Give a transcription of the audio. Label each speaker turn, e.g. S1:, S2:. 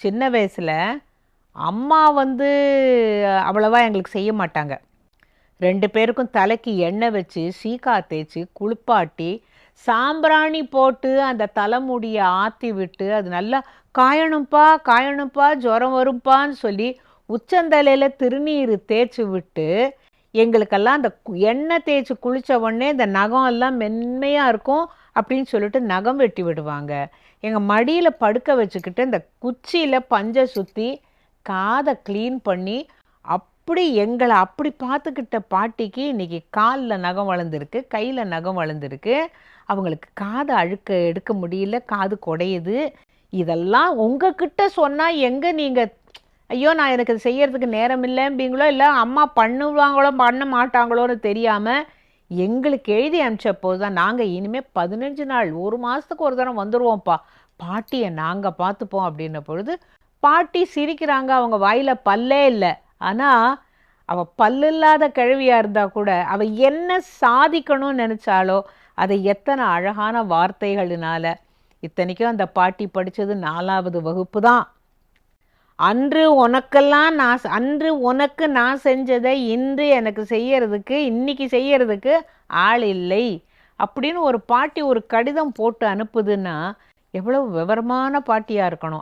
S1: சின்ன வயசில் அம்மா வந்து அவ்வளவா எங்களுக்கு செய்ய மாட்டாங்க. ரெண்டு பேருக்கும் தலைக்கு எண்ணெய் வச்சு சீக்கா தேய்ச்சி குளிப்பாட்டி சாம்பிராணி போட்டு அந்த தலைமுடியை ஆற்றி விட்டு அது நல்லா காயணும்ப்பா காயணும்ப்பா ஜுரம் வரும்ப்பான்னு சொல்லி உச்சந்தலையில் திருநீர் தேய்ச்சி விட்டு எங்களுக்கெல்லாம் அந்த கு- எண்ணெய் தேய்ச்சி குளித்த உடனே இந்த நகம் எல்லாம் மென்மையாக இருக்கும். அப்படின்னு சொல்லிட்டு நகம் வெட்டி விடுவாங்க. எங்கள் மடியில் படுக்க வச்சுக்கிட்டு இந்த குச்சியில் பஞ்சை சுற்றி காதை க்ளீன் பண்ணி அப்படி எங்களை அப்படி பார்த்துக்கிட்ட பாட்டிக்கு இன்றைக்கி காலில் நகம் வளர்ந்துருக்கு கையில் நகம் வளர்ந்துருக்கு. அவங்களுக்கு காதை அழுக்க எடுக்க முடியல காது குடையுது. இதெல்லாம் உங்ககிட்ட சொன்னால் எங்கே நீங்கள் ஐயோ நான் எனக்கு செய்கிறதுக்கு செய்யறதுக்கு நேரம் இல்லைம்பீங்களோ இல்லை அம்மா பண்ணுவாங்களோ பண்ண மாட்டாங்களோன்னு தெரியாமல் எங்களுக்கு எழுதி அனுப்பிச்ச போது தான் நாங்கள் இனிமேல் பதினஞ்சு நாள் ஒரு மாதத்துக்கு ஒரு தரம் வந்துடுவோம்ப்பா பாட்டியை நாங்கள் பார்த்துப்போம் அப்படின்ன பொழுது பாட்டி சிரிக்கிறாங்க அவங்க வாயில் பல்லே இல்லை. ஆனால் அவள் பல்லில்லாத கிழவியாக இருந்தால் கூட அவள் என்ன சாதிக்கணும்னு நினச்சாலோ அதை எத்தனை அழகான வார்த்தைகளினால இத்தனைக்கும் அந்த பாட்டி படித்தது நாலாவது வகுப்பு தான். அன்று உனக்கெல்லாம் நான் அன்று உனக்கு நான் செஞ்சதை இன்று எனக்கு செய்யறதுக்கு இன்னைக்கு செய்யறதுக்கு ஆள் இல்லை. அப்படின்னு ஒரு பாட்டி ஒரு கடிதம் போட்டு அனுப்புதுன்னா எவ்வளவு விவரமான பாட்டியாக இருக்கணும்.